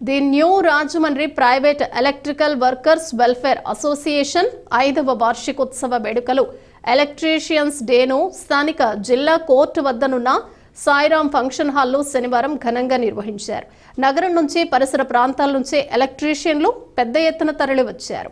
The new Rajahmundry private electrical workers welfare association ఐదవ వార్షికోత్సవ వేడుకలు. ఎలక్ట్రీషియన్స్ డేను స్థానిక జిల్లా కోర్టు వద్దనున్న సాయిరాం ఫంక్షన్ హాల్లో శనివారం ఘనంగా నిర్వహించారు. నగరం నుంచి పరిసర ప్రాంతాల నుంచి ఎలక్ట్రీషియన్లు పెద్ద ఎత్తున తరలివచ్చారు.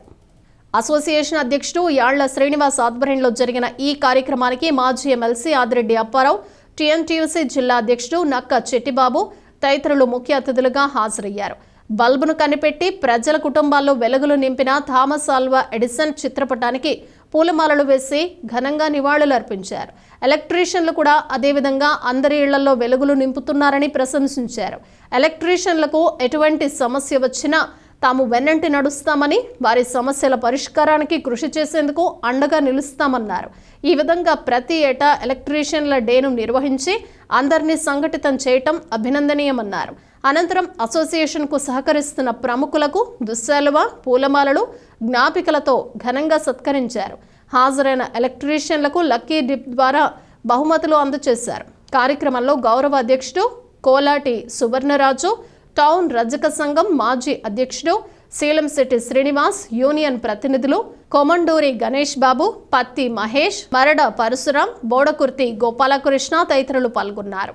అసోసియేషన్ అధ్యక్షుడు యాళ్ళ శ్రీనివాస్ ఆధ్వర్యంలో జరిగిన ఈ కార్యక్రమానికి మాజీ ఎమ్మెల్సీ ఆదిరెడ్డి అప్పారావు టీఎన్టీయూసీ జిల్లా అధ్యక్షుడు నక్క చెట్టిబాబు తదితరులు ముఖ్య అతిథులుగా హాజరయ్యారు. బల్బును కనిపెట్టి ప్రజల కుటుంబాల్లో వెలుగులు నింపిన థామస్ ఆల్వా ఎడిసన్ చిత్రపటానికి పూలమాలలు వేసి ఘనంగా నివాళులు అర్పించారు. ఎలక్ట్రీషియన్లు కూడా అదేవిధంగా అందరి ఇళ్ళలో వెలుగులు నింపుతున్నారని ప్రశంసించారు. ఎలక్ట్రీషియన్లకు ఎటువంటి సమస్య వచ్చినా తాము వెన్నంటి నడుస్తామని వారి సమస్యల పరిష్కారానికి కృషి చేసేందుకు అండగా నిలుస్తామన్నారు. ఈ విధంగా ప్రతి ఏటా ఎలక్ట్రీషియన్ల డేను నిర్వహించి అందరినీ సంఘటితం చేయటం అభినందనీయమన్నారు. అనంతరం అసోసియేషన్కు సహకరిస్తున్న ప్రముఖులకు దుశ్శాలువ పూలమాలలు జ్ఞాపికలతో ఘనంగా సత్కరించారు. హాజరైన ఎలక్ట్రీషియన్లకు లక్కీ డిప్ ద్వారా బహుమతులు అందజేశారు. కార్యక్రమంలో గౌరవ అధ్యక్షుడు కోలాటి సువర్ణరాజు టౌన్ రజక సంఘం మాజీ అధ్యక్షుడు శీలంశెట్టి శ్రీనివాస్ యూనియన్ ప్రతినిధులు కొమండూరి గణేష్ బాబు పత్తి మహేష్ మరడ పరశురాం బోడకుర్తి గోపాలకృష్ణ తదితరులు పాల్గొన్నారు.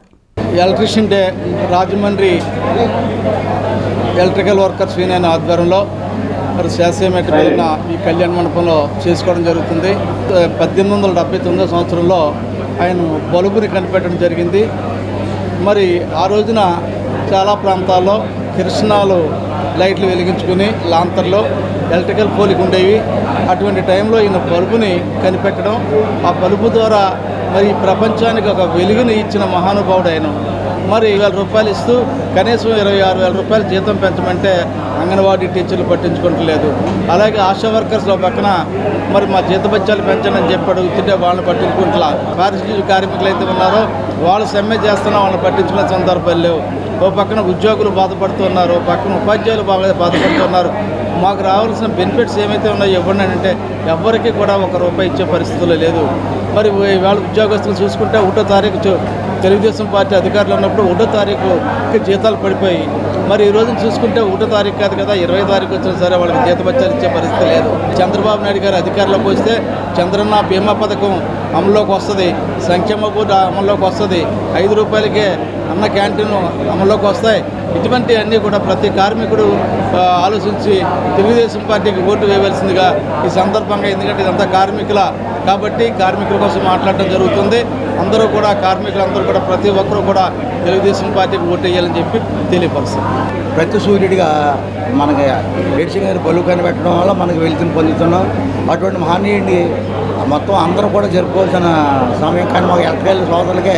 Electrician day Rajahmundry electrical workers union ఆధ్వర్యంలో మరి శాస్త్రీయమైన పేరున ఈ కళ్యాణ మండపంలో చేసుకోవడం జరుగుతుంది. పద్దెనిమిది వందల డెబ్బై తొమ్మిదో సంవత్సరంలో ఆయన బలుబుని కనిపెట్టడం జరిగింది. మరి ఆ రోజున చాలా ప్రాంతాల్లో కిరసనాలు లైట్లు వెలిగించుకుని లాంతర్లో ఎలక్ట్రికల్ పోలికి ఉండేవి. అటువంటి టైంలో ఈయన బల్బుని కనిపెట్టడం ఆ బల్బు ద్వారా మరి ఈ ప్రపంచానికి ఒక వెలుగుని ఇచ్చిన మహానుభావుడు ఆయన. మరి వేల రూపాయలు ఇస్తూ కనీసం ఇరవై ఆరు వేల రూపాయలు జీతం పెంచమంటే అంగన్వాడీ టీచర్లు పట్టించుకుంటలేదు. అలాగే ఆశా వర్కర్స్లో పక్కన మరి మా జీతబత్యాలు పెంచండి అని చెప్పి అడుగుతుంటే వాళ్ళని పట్టించుకుంటున్నా పారిశుద్ధ్య కార్మికులు అయితే ఉన్నారో వాళ్ళు సమ్మె చేస్తున్నా వాళ్ళని పట్టించుకునే సందర్భాలు లేవు. ఓ పక్కన ఉద్యోగులు బాధపడుతున్నారు ఓ పక్కన ఉపాధ్యాయులు బాగా బాధపడుతున్నారు. మాకు రావాల్సిన బెనిఫిట్స్ ఏమైతే ఉన్నాయో ఇవ్వండి అంటే ఎవరికి కూడా ఒక రూపాయి ఇచ్చే పరిస్థితుల్లో లేదు. మరి వాళ్ళ ఉద్యోగస్తులు చూసుకుంటే ఒకటో తారీఖు తెలుగుదేశం పార్టీ అధికారులు ఉన్నప్పుడు ఒకటో తారీఖుకి జీతాలు పడిపోయి మరి ఈ రోజున చూసుకుంటే ఒకటో తారీఖు కాదు కదా ఇరవై తారీఖు వచ్చినా సరే వాళ్ళకి జీతబత్యాలు ఇచ్చే పరిస్థితి లేదు. చంద్రబాబు నాయుడు గారు అధికారంలోకి వస్తే చంద్రన్న బీమా పథకం అమల్లోకి వస్తుంది. సంక్షేమ బోర్డు అమల్లోకి వస్తుంది. ఐదు రూపాయలకే అన్న క్యాంటీన్ అమల్లోకి వస్తాయి. ఇటువంటి అన్నీ కూడా ప్రతి కార్మికుడు ఆలోచించి తెలుగుదేశం పార్టీకి ఓటు వేయవలసిందిగా ఈ సందర్భంగా ఎందుకంటే ఇదంతా కార్మికుల కాబట్టి కార్మికుల కోసం మాట్లాడటం జరుగుతుంది. అందరూ కూడా కార్మికులందరూ కూడా ప్రతి ఒక్కరూ కూడా తెలుగుదేశం పార్టీకి ఓటు వేయాలని చెప్పి తెలియపరుస్తారు. ప్రతి సూర్యుడిగా మనకి ఎడిషన్ గారి బలు కనిపెట్టడం వల్ల మనకి వెళ్తుని పొందుతున్నాం. అటువంటి మహనీయుడిని మొత్తం అందరూ కూడా జరుపుకోవాల్సిన సమయం కానీ మాకు ఎలక్ట్రికల్ సోదరులకే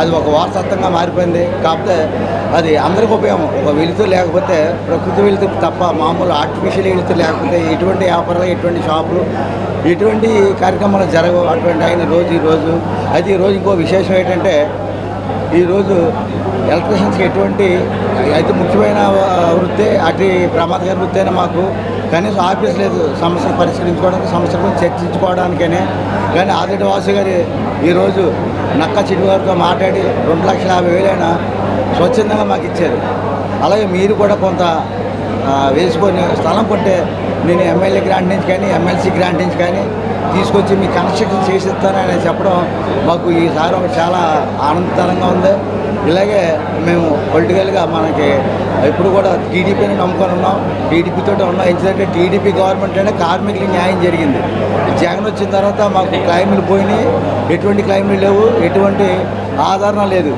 అది ఒక వారసత్వంగా మారిపోయింది. కాకపోతే అది అందరికీ ఉపయోగం. ఒక వెలుతురు లేకపోతే ప్రకృతి వెలుతురు తప్ప మామూలు ఆర్టిఫిషియల్ వెలుతు లేకపోతే ఎటువంటి వ్యాపారాలు ఎటువంటి షాపులు ఎటువంటి కార్యక్రమాలు జరగవు. అటువంటి ఆయన రోజు ఈ రోజు. అయితే ఈ రోజు ఇంకో విశేషం ఏంటంటే ఈరోజు ఎలక్ట్రీషియన్స్కి ఎటువంటి అయితే ముఖ్యమైన వృత్తి అటు ప్రమాదకర వృత్తి అయినా మాకు కనీసం ఆఫీస్ లేదు సమస్యలు పరిష్కరించుకోవడానికి సమస్యల గురించి చర్చించుకోవడానికనే. కానీ ఆదిటి వాసు గారి ఈరోజు నక్క చిటి గారితో మాట్లాడి రెండు లక్షల యాభై వేలైనా స్వచ్ఛందంగా మాకు ఇచ్చారు. అలాగే మీరు కూడా కొంత వేసుకొని స్థలం కొంటే నేను ఎమ్మెల్యే గ్రాంట్ నుంచి కానీ ఎమ్మెల్సీ గ్రాంట్ నుంచి కానీ తీసుకొచ్చి మీ కన్స్ట్రక్షన్ చేసిస్తానని చెప్పడం మాకు ఈసారి ఒక చాలా ఆనందకరంగా ఉంది. ఇలాగే మేము పొలిటికల్గా మనకి ఇప్పుడు కూడా టీడీపీని నమ్ముకొని ఉన్నాం. టీడీపీతో ఉన్నాం. ఎందుకంటే టీడీపీ గవర్నమెంట్ అంటే కార్మికులకి న్యాయం జరిగింది. జగన్ వచ్చిన తర్వాత మాకు క్లైమ్లు పోయినాయి. ఎటువంటి క్లైమ్లు లేవు. ఎటువంటి ఆదరణ లేదు.